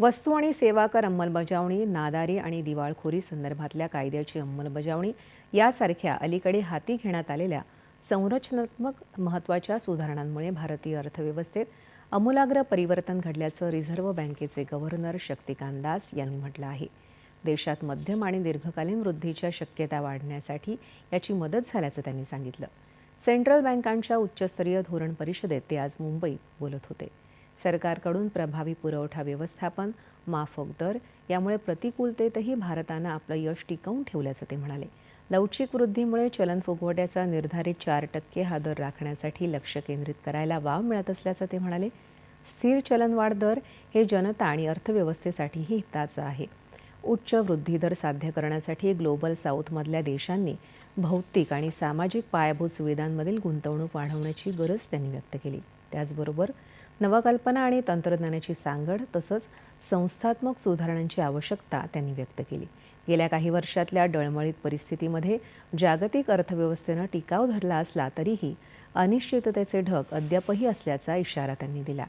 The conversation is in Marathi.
वस्तू आणि सेवा कर अंमलबजावणी नादारी आणि दिवाळखोरी संदर्भातल्या कायद्याची अंमलबजावणी यासारख्या अलीकडे हाती घेण्यात आलेल्या संरचनात्मक महत्त्वाच्या सुधारणांमुळे भारतीय अर्थव्यवस्थेत आमूलाग्र परिवर्तन घडल्याचं रिझर्व्ह बँकेचे गव्हर्नर शक्तिकांत दास यांनी म्हटलं आहे. देशात मध्यम आणि दीर्घकालीन वृद्धीच्या शक्यता वाढण्यासाठी याची मदत झाल्याचं त्यांनी सांगितलं. सेंट्रल बँकांच्या उच्चस्तरीय धोरण परिषदेत ते आज मुंबईत बोलत होते. सरकारकडून प्रभावी पुरवठा व्यवस्थापन माफक दर यामुळे प्रतिकूलतेतही भारतानं आपलं यश टिकवून ठेवल्याचं ते म्हणाले. लवचिक वृद्धीमुळे चलन फुगवट्याचा निर्धारित चार टक्के हा दर राखण्यासाठी लक्ष केंद्रित करायला वाव मिळत असल्याचं ते म्हणाले. स्थिर चलनवाढ दर हे जनता आणि अर्थव्यवस्थेसाठीही हिताचं आहे. उच्च वृद्धीदर साध्य करण्यासाठी ग्लोबल साऊथमधल्या देशांनी भौतिक आणि सामाजिक पायाभूत सुविधांमधील गुंतवणूक वाढवण्याची गरज त्यांनी व्यक्त केली. त्याचबरोबर नवकल्पना आणि तंत्रज्ञानाची सांगड तसंच संस्थात्मक सुधारणांची आवश्यकता त्यांनी व्यक्त केली. गेल्या काही वर्षातल्या डळमळीत परिस्थितीमध्ये जागतिक अर्थव्यवस्थेनं टिकाव धरला असला तरीही अनिश्चिततेचे ढग अद्यापही असल्याचा इशारा त्यांनी दिला.